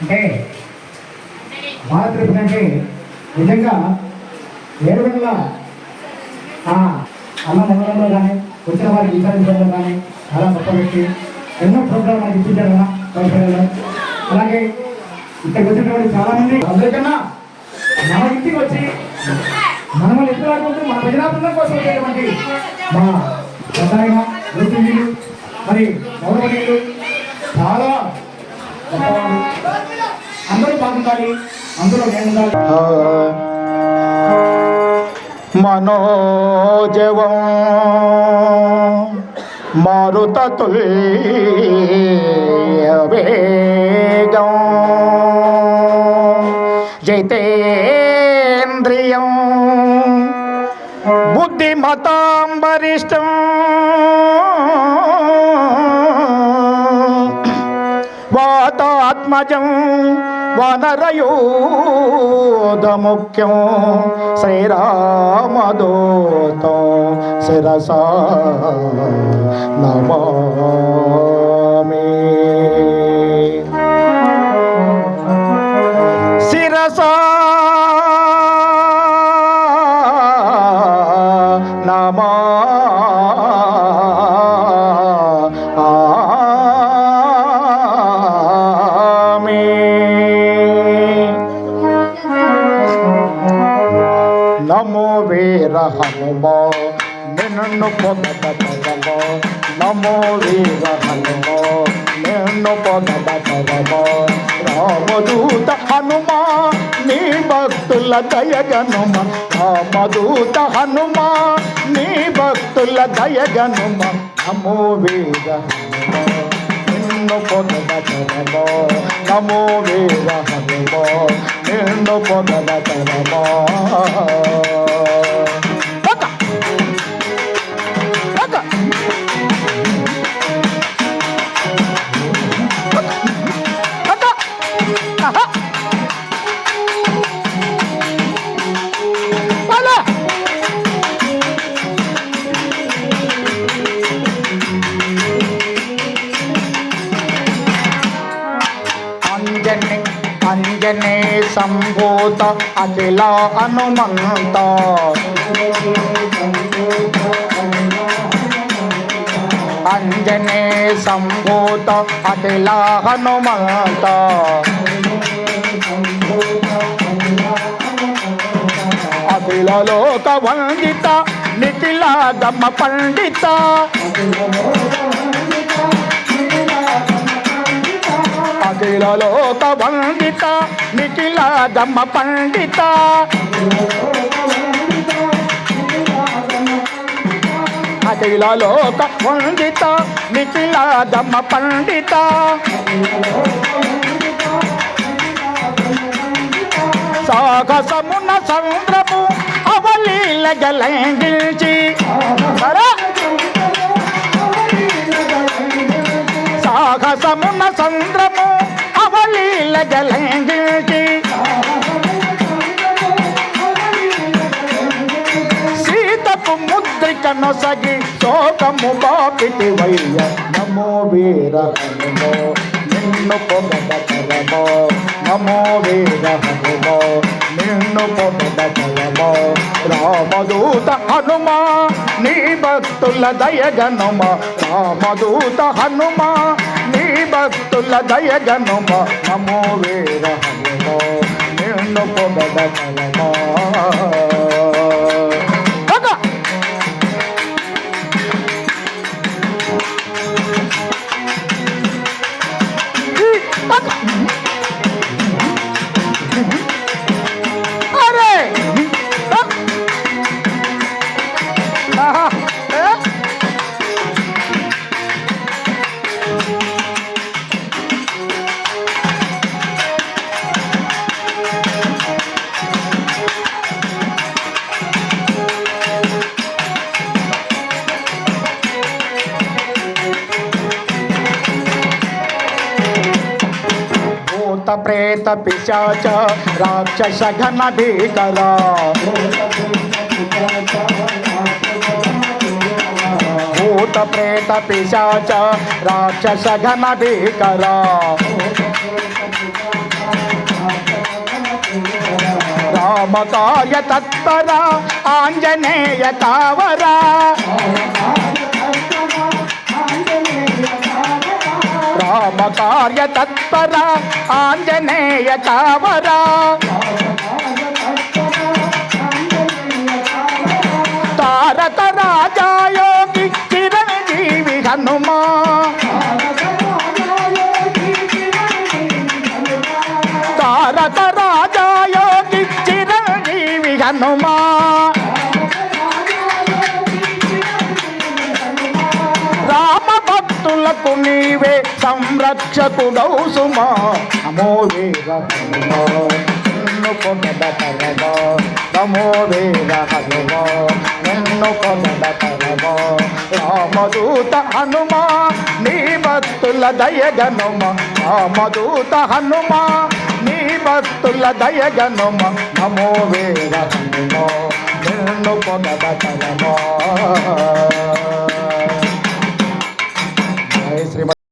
అంటే మాతృత్వం అంటే నిజంగా ఏడుగుల అన్న మండలంలో కానీ వచ్చిన వారికి విచారించడంలో కానీ చాలా గొప్ప వ్యక్తి. ఎన్నో ప్రోగ్రాం మనకి ఇప్పించారు కదా కౌశల్యంలో అలాగే ఇక్కడికి వచ్చినటువంటి చాలా మంది అందరికన్నా మన ఇంటికి వచ్చి మనము ఎదురాడుకుంటూ మన ప్రజాబృందం కోసం వచ్చేటువంటి మా రసాయన జ్యోతిలు మరి గౌరవనీయులు చాలా గొప్పవారు అందరూ బాగుండాలి అందరూ నేను మనోజవం మారుత మారుతతుల్యవేగం జైతేంద్రియం బుద్ధిమతాం వరిష్టం వాతాత్మజం వనరయోధముఖ్యం. శ్రీరామదూతం శిరసా నమో. నిన్ను పొగడతరమో నమో వీర హనుమ నిన్ను పొగడతరమో రామదూత హనుమా నీ భక్తుల దయగనుమ రామదూత హనుమా నీ భక్తుల దయగనుమ నమో వీర హనుమ నిన్ను పొగడతరమో నమో వీర హనుమ నిన్ను పొగడతరమో పక్క సంభూత అఖిల హనుమంత. అంజనే సంభూత అఖిల హనుమంత. అఖిల లోక వందిత నిఖిల గమ పండిత. అఖిల లోక వందిత నిఖిల దమ్మ పండిత. అఖిల లోక వందిత నిఖిల దమ్మ పండిత. సాహసమున సముద్రము అవలీల గలంగిల్చి సరే? అవలీల గలంగిల్చి సీతకు ముద్రిక నొసగి శోకము బాపితి వయ్య నమో వీర హనుమో నిన్ను పొగడతరమో నమో వీర హనుమో నిన్ను పొగడతరమో రామదూత హనుమా నీ భక్తుల దయగనుమ రామదూత హనుమా నీ భక్తుల దయగనుమ నమో వీర హనుమో నిన్ను పొగడతరమో పగ భూత ప్రేత పిశాచ రాక్షస ఘన భీకర భూత ప్రేత పిశాచ రాక్షస ఘన భీకర రామకాయ తత్పర ఆంజనేయ తావరా రామ కార్య తత్పర ఆంజనేయ కావర తారక రాజాయోగి చిరంజీవి హనుమా. తారక రాజాయోగి చిరంజీవి హనుమా. నాకు నీవే సంరక్షకుడౌ సుమా నమో వీర నిన్ను కొనడ తరవా నమో వీర హనుమా నిన్ను కొనడ తరవా రామదూత హనుమా నీ భక్తుల దయగనుమ రామదూత హనుమా నీ భక్తుల దయగనుమ నమో వేద హనుమా. నిన్ను కొనడ తరవా